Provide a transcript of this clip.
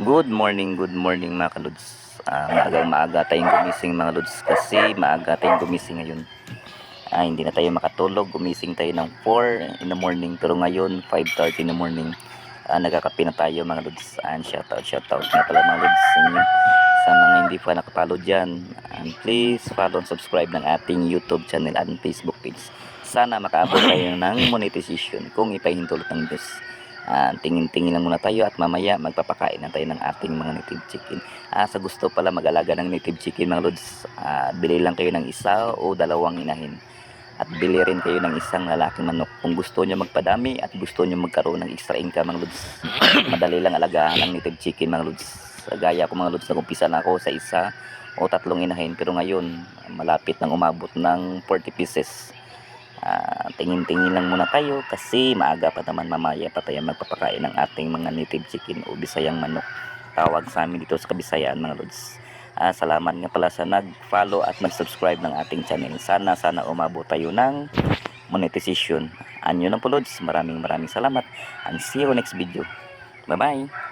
Good morning, good morning mga kaluds. Ah, maagang maaga tayong gumising mga lods kasi maaga tayong gumising ngayon. Ah, hindi na tayo makatulog, gumising tayo ng 4 in the morning pero ngayon 5.30 in the morning. Ah, nagkakape na tayo mga lods. And shoutout, shoutout na pala mga lods sa inyo. Sa mga hindi pa nakapalo dyan, and please follow and subscribe ng ating YouTube channel and Facebook page. Sana makaabot tayo ng monetization kung ipahintulot ng Diyos. Ah, tingin-tingin lang muna tayo at mamaya magpapakain na tayo ng ating mga native chicken. Ah, sa gusto pala mag-alaga ng native chicken mga lods, ah, bili lang kayo ng isa o dalawang inahin. At bili rin kayo ng isang lalaking manok kung gusto nyo magpadami at gusto nyo magkaroon ng extra income mga lods. Madali lang alagaan ng native chicken mga lods. Gaya ko mga lods, nagumpisa na ako sa isa o tatlong inahin pero ngayon malapit nang umabot ng 40 pieces. Ah, tingin-tingin lang muna tayo kasi maaga pa naman mamaya pa tayo magpapakain ng ating mga native chicken o bisayang manok. Tawag sa amin dito sa Kabisayaan mga lods. Ah, salamat nga pala sa nag-follow at nag-subscribe ng ating channel. Sana sana umabot tayo ng monetization. Anyo ng po lods. Maraming maraming salamat and see you next video. Bye bye.